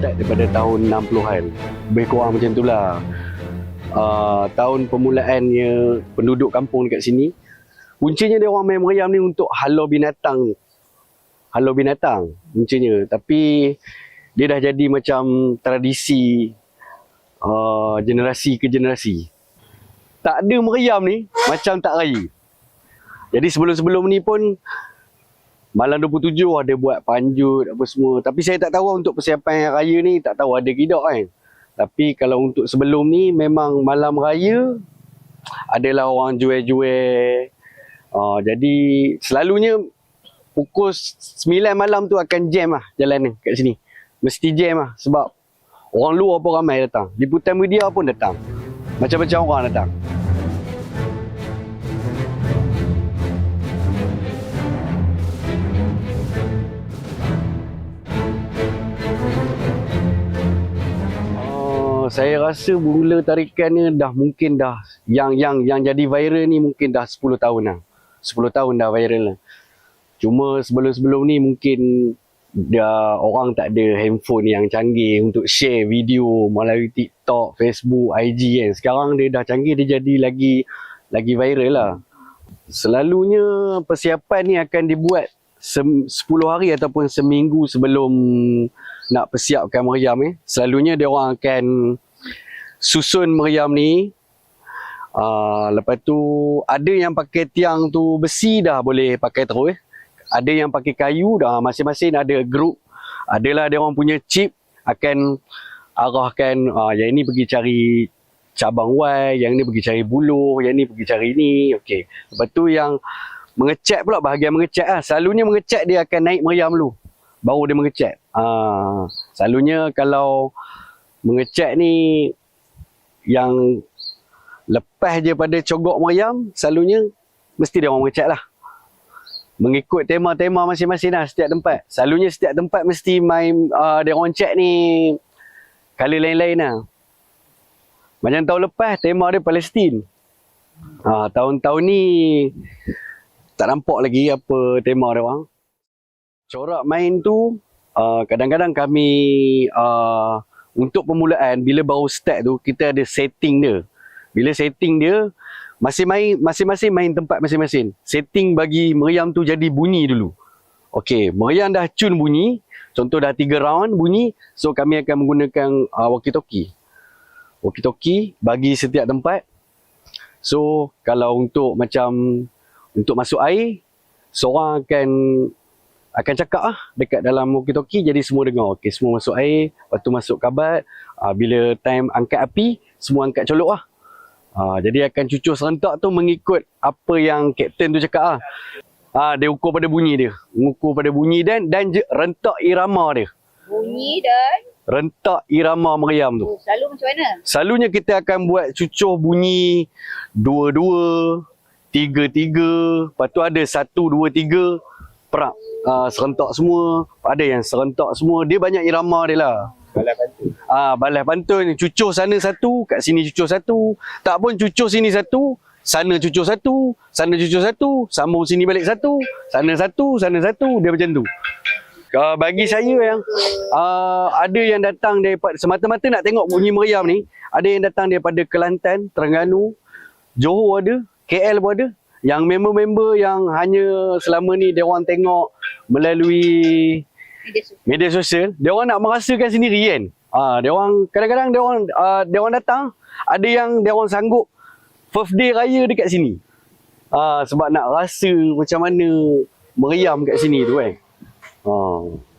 daripada tahun 60-an. Lebih kurang macam itulah. Uh, tahun permulaannya penduduk kampung dekat sini. Puncanya dia orang main meriam ni untuk halau binatang. Halau binatang puncanya. Tapi dia dah jadi macam tradisi uh, generasi ke generasi. Tak ada meriam ni macam tak raya. Jadi sebelum-sebelum ni pun Malam 27 ada buat panjut apa semua. Tapi saya tak tahu untuk persiapan raya ni tak tahu ada ke tak kan. Tapi kalau untuk sebelum ni memang malam raya adalah orang jual-jual. Uh, jadi selalunya pukul 9 malam tu akan jam lah jalan ni kat sini. Mesti jam lah sebab orang luar pun ramai datang. Liputan media pun datang. Macam-macam orang datang. Saya rasa mula tarikan ni dah mungkin dah yang yang yang jadi viral ni mungkin dah 10 tahun dah. 10 tahun dah viral lah. Cuma sebelum-sebelum ni mungkin dia orang tak ada handphone yang canggih untuk share video melalui TikTok, Facebook, IG kan. Sekarang dia dah canggih dia jadi lagi lagi viral lah. Selalunya persiapan ni akan dibuat 10 hari ataupun seminggu sebelum nak persiapkan meriam ni. Selalunya dia orang akan susun meriam ni. Uh, lepas tu ada yang pakai tiang tu besi dah boleh pakai terus. Ada yang pakai kayu dah masing-masing ada grup. Adalah dia orang punya chip akan arahkan uh, yang ini pergi cari cabang Y, yang ni pergi cari buluh, yang ni pergi cari ni. Okey. Lepas tu yang mengecek pula bahagian mengecek lah. Selalunya mengecek dia akan naik meriam dulu. Baru dia mengecek. Ha, selalunya kalau mengecek ni yang lepas je pada cogok meriam, selalunya mesti dia orang mengecek lah. Mengikut tema-tema masing-masing lah setiap tempat. Selalunya setiap tempat mesti main uh, dia orang cek ni kali lain-lain lah. Macam tahun lepas tema dia Palestin. Ha, tahun-tahun ni tak nampak lagi apa tema dia orang. Corak main tu uh, kadang-kadang kami uh, untuk permulaan bila baru start tu kita ada setting dia. Bila setting dia masing-masing masing-masing main tempat masing-masing. Setting bagi meriam tu jadi bunyi dulu. Okey, meriam dah cun bunyi. Contoh dah tiga round bunyi. So kami akan menggunakan uh, walkie-talkie. Walkie-talkie bagi setiap tempat. So kalau untuk macam untuk masuk air, seorang akan akan cakap ah dekat dalam walkie-talkie jadi semua dengar. Okey, semua masuk air, lepas tu masuk kabat. Uh, bila time angkat api, semua angkat colok ah. Ha, jadi akan cucur serentak tu mengikut apa yang kapten tu cakap ah. Ha, dia ukur pada bunyi dia. Mengukur pada bunyi dan dan je, rentak irama dia. Bunyi dan Rentak irama meriam tu. oh, selalu macam mana? Selalunya kita akan buat cucur bunyi dua-dua, tiga-tiga, lepas tu ada satu, dua, tiga, perak. Uh, serentak semua, ada yang serentak semua. Dia banyak irama dia lah. Balas pantun. Ah, balas pantun cucur sana satu, kat sini cucur satu. Tak pun cucur sini satu, sana cucur satu, sana cucur satu, sambung sini balik satu, sana satu, sana satu, dia macam tu. Uh, bagi saya yang uh, ada yang datang daripada semata-mata nak tengok bunyi meriam ni, ada yang datang daripada Kelantan, Terengganu, Johor ada, KL pun ada. Yang member-member yang hanya selama ni dia orang tengok melalui Media sosial. media sosial, dia orang nak merasakan sendiri kan. Ah, dia orang kadang-kadang dia orang uh, dia orang datang, ada yang dia orang sanggup birthday raya dekat sini. Ah, sebab nak rasa macam mana meriam kat sini tu kan. Ah.